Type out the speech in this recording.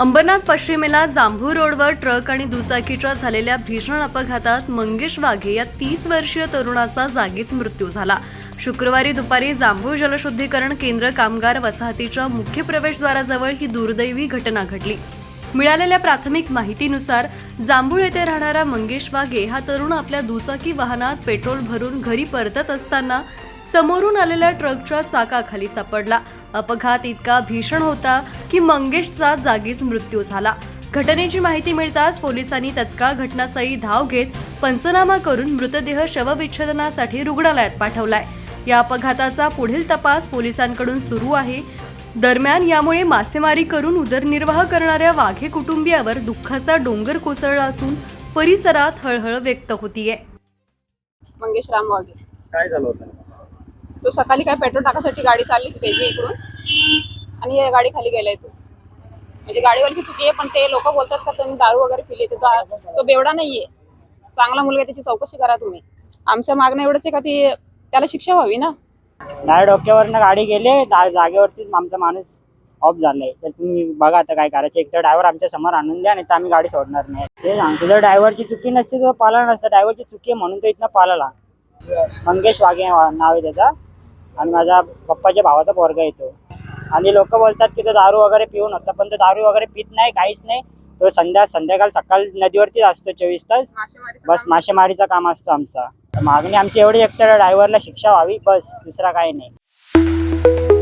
अंबरनाथ पश्चिमेला जांभूर रोडवर ट्रक आणि दुचाकीच्या झालेल्या भीषण अपघातात मंगेश वाघे या तीस वर्षीय तरुणाचा जागीच मृत्यू झाला. शुक्रवारी दुपारी जांभूळ जलशुद्धीकरण केंद्र कामगार वसाहतीच्या मुख्य प्रवेशद्वाराजवळ ही दुर्दैवी घटना घडली. मिळालेल्या प्राथमिक माहितीनुसार जांभूळ येथे राहणारा मंगेश वाघे हा तरुण आपल्या दुचाकी वाहनात पेट्रोल भरून घरी परतत असताना समोरून आलेल्या ट्रकच्या चाकाखाली सापडला. अपघात इतका भीषण होता की मंगेशचा जागीच मृत्यू झाला. घटनेची माहिती मिळताच पोलिसांनी तत्काळ घटनास्थळी धाव घेत पंचनामा करून मृतदेह शवविच्छेदनासाठी रुग्णालयात पाठवलाय. या अपघाताचा पुढील तपास पोलिसांकडून सुरू आहे. दरम्यान यामुळे मासेमारी करून उदरनिर्वाह करणाऱ्या वाघे कुटुंबियावर दुःखाचा डोंगर कोसळला असून परिसरात हळहळ व्यक्त होतीये. मंगेश राम वाघे काय झालं होतं? तो सकाळी काय पेट्रोल टाकासाठी गाडी चालली होती त्याची इकडून. आणि या गाडी खाली गेलाय तो. म्हणजे गाडीवरची चुकी आहे पण ते लोक बोलतात का त्यांनी दारू वगैरे पिली तर तो बेवडा नाहीये. चांगला मुलगा त्याची चौकशी करा तुम्ही. आमच्या मागणं एवढंच आहे का ती त्याला शिक्षा व्हावी ना? नाही डोक्यावरनं गाडी गेले दा- जागेवरतीच आमचा माणूस ऑफ झालाय. तर तुम्ही बघा आता काय करायचं. एक तर ड्रायव्हर आमच्यासमोर आणून द्या नाही तर आम्ही गाडी सोडणार नाही. ते सांगतो जर ड्रायव्हरची चुकी नसती तर पाला नसतं. ड्रायव्हरची चुकी आहे म्हणून तो इथनं पालाला मंगेश वाघे नाव आहे त्याचा. आणि माझ्या पप्पाच्या भावाचा पोरगा येतो आणि लोक बोलतात की तो दारू वगैरे पिऊन होता पण तो दारू वगैरे पित नाही काहीच नाही. तो संध्या संध्याकाळ सकाळ नदीवरतीच असतो चोवीस तास. बस मासेमारीचा मासेमारीचं काम असतं आमचा. तर मागणी आमची एवढी एकतर ड्रायव्हरला शिक्षा व्हावी बस दुसरा काही नाही.